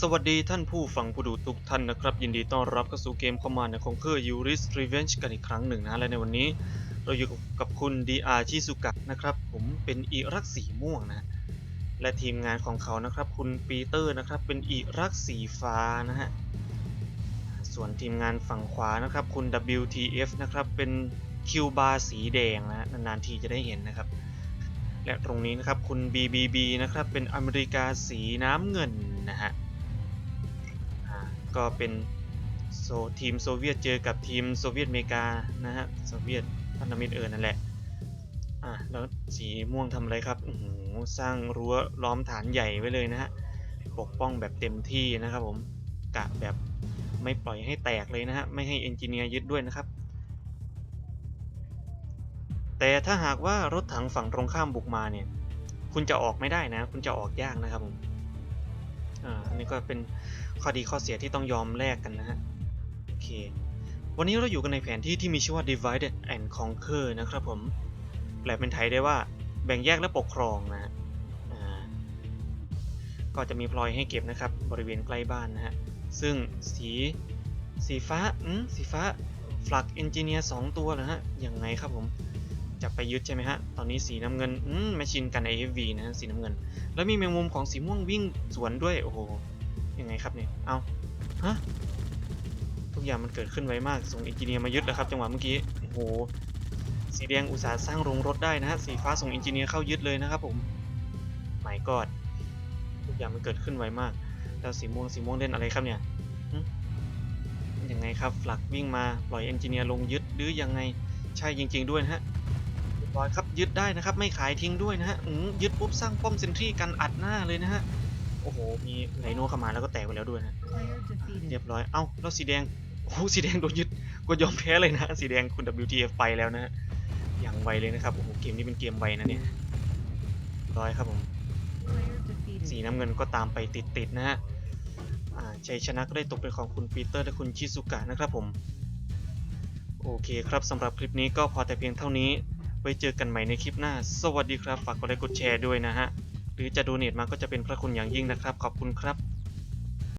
สวัสดีท่านผู้ฟังผู้ดูทุกท่านนะครับ ยินดีต้อนรับเข้าสู่เกมคอมมานด์ของเคอร์ยูริสรีเวนจ์กันอีกครั้งหนึ่งนะและในวันนี้ เราอยู่กับคุณดีอาชิสุกะนะครับผมเป็นอีรักสีม่วงนะและทีมงานของเขานะครับ คุณปีเตอร์นะครับเป็นอีรักสีฟ้านะฮะส่วนทีมงานฝั่งขวานะครับคุณ WTF นะครับเป็นคิวบาสีแดงนะฮะนานๆทีจะได้เห็นนะครับ และตรงนี้นะครับคุณ BBB นะครับเป็นอเมริกาสีน้ำเงินนะฮะ ก็เป็นโซทีมโซเวียตเจอกับทีมโซเวียตอเมริกานะฮะโซเวียตพันธมิตรเออนั่นแหละอ่าแล้วสีม่วงทำอะไรครับโอ้โหสร้างรั้วล้อมฐานใหญ่ไว้เลยนะฮะปกป้องแบบเต็มที่นะครับผมกะแบบไม่ปล่อยให้แตกเลยนะฮะไม่ให้เอนจิเนียร์ยึดด้วยนะครับ แต่ถ้าหากว่ารถถังฝั่งตรงข้ามบุกมาเนี่ยคุณจะออกไม่ได้นะ คุณจะออกยากนะครับผมอ่าอันนี้ก็เป็น ข้อดีข้อเสียที่ต้องยอมแลกกันนะฮะโอเควันนี้เราอยู่กันในแผนที่ที่มีชื่อว่า Divide and Conquer นะครับผมแปลเป็นไทยได้ว่าแบ่งแยกและปกครองนะฮะก็จะมีพลอยให้เก็บนะครับ บริเวณใกล้บ้านนะฮะ ซึ่งสีสีฟ้าอืมสีฟ้าฟลักเอนจิเนียร์สองตัวเหรอฮะยังไงครับผมจะไปยึดใช่ไหมฮะ ตอนนี้สีน้ำเงินอืมแมชชีนกัน AFV นะฮะสีน้ำเงิน แล้วมีแมงมุมของสีม่วงวิ่งสวนด้วย โอ้โห ยังไงครับเนี่ย เอาฮะ ทุกอย่างมันเกิดขึ้นไวมาก ส่งเอนจิเนียร์มายึดแล้วครับจังหวะเมื่อกี้ โอ้โห สีแดงอุตสาห์สร้างโรงรถได้นะฮะ สีฟ้าส่งเอนจิเนียร์เข้ายึดเลยนะครับผมไม่กอดทุกอย่างมันเกิดขึ้นไวมาก แล้วสีม่วงสีม่วงเล่นอะไรครับเนี่ยยังไงครับฟลักวิ่งมาปล่อยเอนจิเนียร์ลงยึดหรือยังไง ใช่จริง ๆด้วยนะฮะเรียบอยครับยึดได้นะครับ ไม่ขายทิ้งด้วยนะฮะยึดปุ๊บสร้างป้อมเซนทรีกันอัดหน้าเลยนะฮะ โอ้โห มีไลโนเข้ามาแล้วก็แตกไปแล้วด้วยนะ เรียบร้อย เอ้า แล้วสีแดง โอ้โหสีแดงโดนยึดก็ยอมแพ้เลยนะ สีแดงคุณ WTF ไปแล้วนะฮะอย่างไวเลยนะครับ โอ้โห เกมนี้เป็นเกมไวนะเนี่ยเรียบร้อยครับผม สีน้ำเงินก็ตามไปติดๆนะฮะอ่าชัยชนะก็ได้ตกเป็นของคุณปีเตอร์และคุณชิซุกะนะครับผม โอเคครับสำหรับคลิปนี้ก็พอแต่เพียงเท่านี้ ไว้เจอกันใหม่ในคลิปหน้า สวัสดีครับ ฝากกดไลค์กดแชร์ด้วยนะฮะ หรือจะดูเนตมาก็จะเป็นพระคุณอย่างยิ่งนะครับ ขอบคุณครับ